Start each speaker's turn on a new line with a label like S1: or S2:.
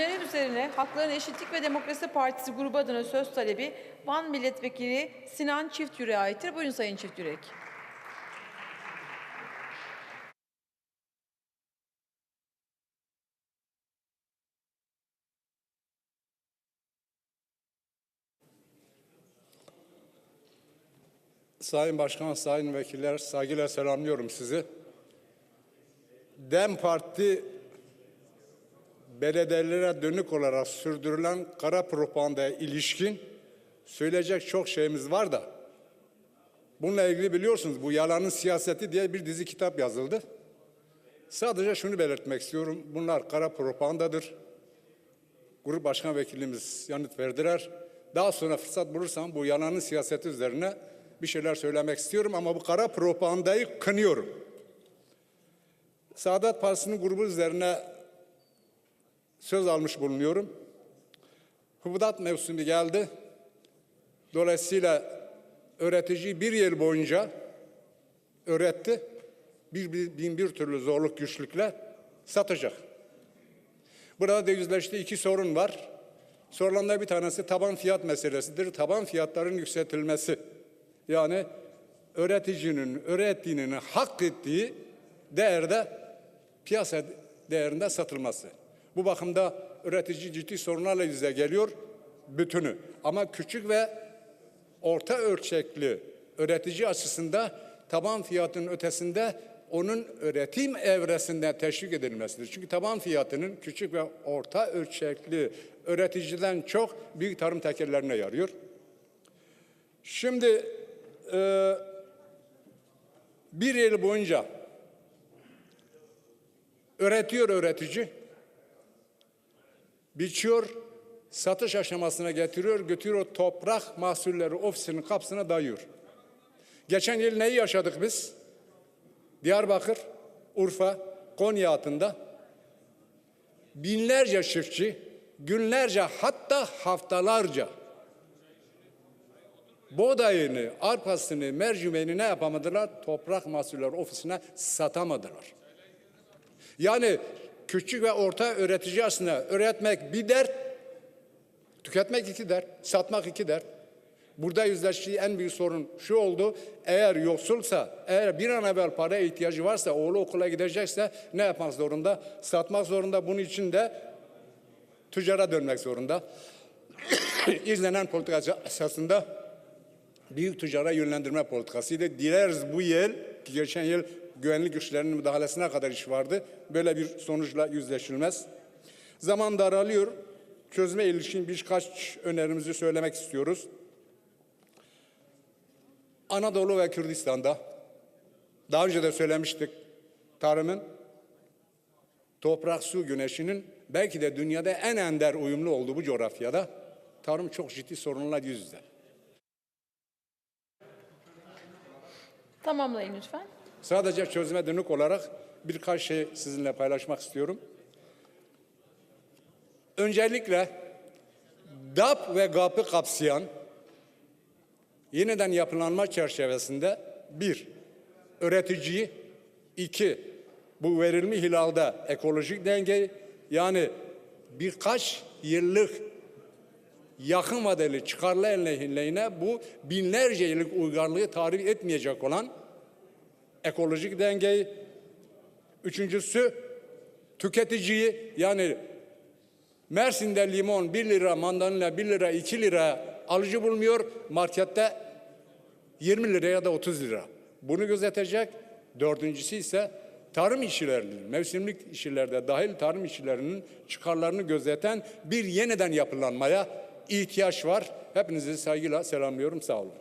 S1: Öneri üzerine Hakların Eşitlik ve Demokrasi Partisi grubu adına söz talebi Van Milletvekili Sinan Çiftyürek'e aittir. Buyurun Sayın Çiftyürek.
S2: Sayın Başkan, Sayın Vekiller, saygıyla selamlıyorum sizi. DEM Parti belediyelere dönük olarak sürdürülen kara propagandaya ilişkin söyleyecek çok şeyimiz var da bununla ilgili biliyorsunuz bu yalanın siyaseti diye bir dizi kitap yazıldı. Sadece şunu belirtmek istiyorum. Bunlar kara propagandadır. Grup Başkan Vekilimiz yanıt verdiler. Daha sonra fırsat bulursam bu yalanın siyaseti üzerine bir şeyler söylemek istiyorum ama bu kara propagandayı kınıyorum. Saadet Partisi'nin grubu üzerine söz almış bulunuyorum. Hubudat mevsimi geldi. Dolayısıyla öğretici bir yıl boyunca öğretti. Bir, bir, bin bir türlü zorluk güçlükle satacak. Burada da yüzleştiği iki sorun var. Sorulanlar bir tanesi taban fiyat meselesidir. Taban fiyatların yükseltilmesi. Yani öğreticinin öğrettiğinin hak ettiği değerde piyasa değerinde satılması. Bu bakımda üretici ciddi sorunlarla yüze geliyor bütünü. Ama küçük ve orta ölçekli üretici açısında taban fiyatının ötesinde onun üretim evresinde teşvik edilmesidir. Çünkü taban fiyatının küçük ve orta ölçekli üreticiden çok büyük tarım tekellerine yarıyor. Şimdi e, bir yıl boyunca üretiyor üretici, biçiyor, satış aşamasına getiriyor, götürüyor toprak mahsulleri ofisinin kapısına dayıyor. Geçen yıl neyi yaşadık biz? Diyarbakır, Urfa, Konya altında binlerce çiftçi günlerce hatta haftalarca buğdayını, arpasını, mercimeğini ne yapamadılar? Toprak mahsulleri ofisine satamadılar. Yani küçük ve orta üretici aslında üretmek bir dert, tüketmek iki dert, satmak iki dert. Burada yüzleştiği en büyük sorun şu oldu. Eğer yoksulsa, eğer bir an evvel para ihtiyacı varsa, oğlu okula gidecekse ne yapmak zorunda? Satmak zorunda. Bunun için de tüccara dönmek zorunda. İzlenen politika esasında büyük tüccara yönlendirme politikasıydı. Dileriz bu yıl, geçen yıl güvenlik güçlerinin müdahalesine kadar iş vardı. Böyle bir sonuçla yüzleşilmez. Zaman daralıyor. Çözüme ilişkin birkaç önerimizi söylemek istiyoruz. Anadolu ve Kürdistan'da daha önce de söylemiştik tarımın toprak, su, güneşinin belki de dünyada en ender uyumlu olduğu bu coğrafyada tarım çok ciddi sorunlarla yüz yüze.
S1: Tamamlayın lütfen.
S2: Sadece çözüme dönük olarak birkaç şey sizinle paylaşmak istiyorum. Öncelikle DAP ve GAP'ı kapsayan yeniden yapılanma çerçevesinde bir, üreticiyi, iki, bu verilmiş hilalda ekolojik dengeyi yani birkaç yıllık yakın vadeli çıkarlı lehine bu binlerce yıllık uygarlığı tarif etmeyecek olan ekolojik dengeyi, üçüncüsü tüketiciyi yani Mersin'de limon 1 lira, mandalina 1 lira, 2 lira alıcı bulmuyor. Markette 20 lira ya da 30 lira. Bunu gözetecek. Dördüncüsü ise tarım işçilerinin, mevsimlik işçilerde dahil tarım işçilerinin çıkarlarını gözeten bir yeniden yapılanmaya ihtiyaç var. Hepinizi saygıyla selamlıyorum. Sağ olun.